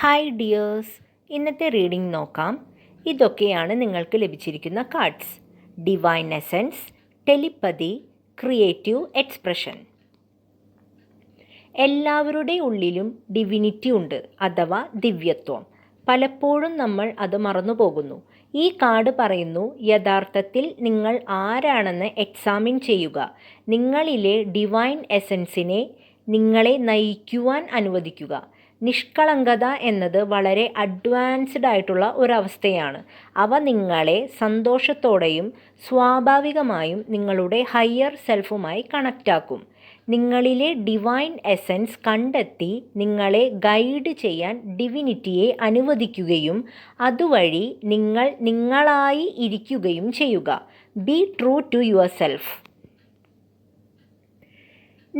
Hi dears ഇന്നത്തെ reading നോക്കാം. ഇതൊക്കെയാണ് നിങ്ങൾക്ക് ലഭിച്ചിരിക്കുന്ന cards divine essence telepathy creative expression എല്ലാവരുടെ ഉള്ളിലും ഡിവിനിറ്റി ഉണ്ട് അഥവാ ദിവ്യത്വം. പലപ്പോഴും നമ്മൾ അത് മറന്നു പോകുന്നു. ഈ കാർഡ് പറയുന്നു യഥാർത്ഥത്തിൽ നിങ്ങൾ ആരാണെന്ന് എക്സാമിൻ ചെയ്യുക. നിങ്ങളിലെ ഡിവൈൻ എസൻസിനെ നിങ്ങളെ നയിക്കുവാൻ അനുവദിക്കുക. നിഷ്കളങ്കത എന്നത് വളരെ അഡ്വാൻസ്ഡ് ആയിട്ടുള്ള ഒരവസ്ഥയാണ്. അവ നിങ്ങളെ സന്തോഷത്തോടെയും സ്വാഭാവികമായും നിങ്ങളുടെ ഹയർ സെൽഫുമായി കണക്റ്റാക്കും നിങ്ങളിലെ ഡിവൈൻ എസൻസ് കണ്ടെത്തി നിങ്ങളെ ഗൈഡ് ചെയ്യാൻ ഡിവിനിറ്റിയെ അനുവദിക്കുകയും അതുവഴി നിങ്ങൾ നിങ്ങളായി ഇരിക്കുകയും ചെയ്യുക. Be true to your self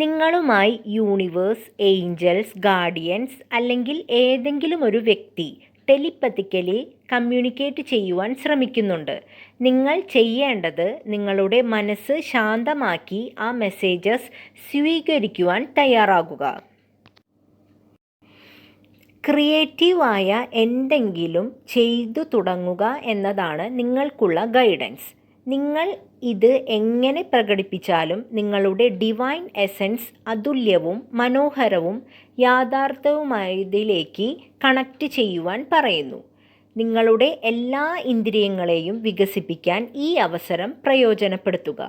നിങ്ങളുമായി യൂണിവേഴ്സ് ഏഞ്ചൽസ് ഗാർഡിയൻസ് അല്ലെങ്കിൽ ഏതെങ്കിലും ഒരു വ്യക്തി ടെലിപ്പത്തിക്കലി കമ്മ്യൂണിക്കേറ്റ് ചെയ്യുവാൻ ശ്രമിക്കുന്നുണ്ട്. നിങ്ങൾ ചെയ്യേണ്ടത് നിങ്ങളുടെ മനസ്സ് ശാന്തമാക്കി ആ മെസ്സേജസ് സ്വീകരിക്കുവാൻ തയ്യാറാകുക. ക്രിയേറ്റീവായ എന്തെങ്കിലും ചെയ്തു തുടങ്ങുക എന്നതാണ് നിങ്ങൾക്കുള്ള ഗൈഡൻസ്. നിങ്ങൾ ഇത് എങ്ങനെ പ്രകടിപ്പിച്ചാലും നിങ്ങളുടെ ഡിവൈൻ എസൻസ് അതുല്യവും മനോഹരവും യാഥാർത്ഥ്യവുമായതിലേക്ക് കണക്റ്റ് ചെയ്യുവാൻ പറയുന്നു. നിങ്ങളുടെ എല്ലാ ഇന്ദ്രിയങ്ങളെയും വികസിപ്പിക്കാൻ ഈ അവസരം പ്രയോജനപ്പെടുത്തുക.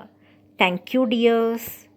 Thank you dears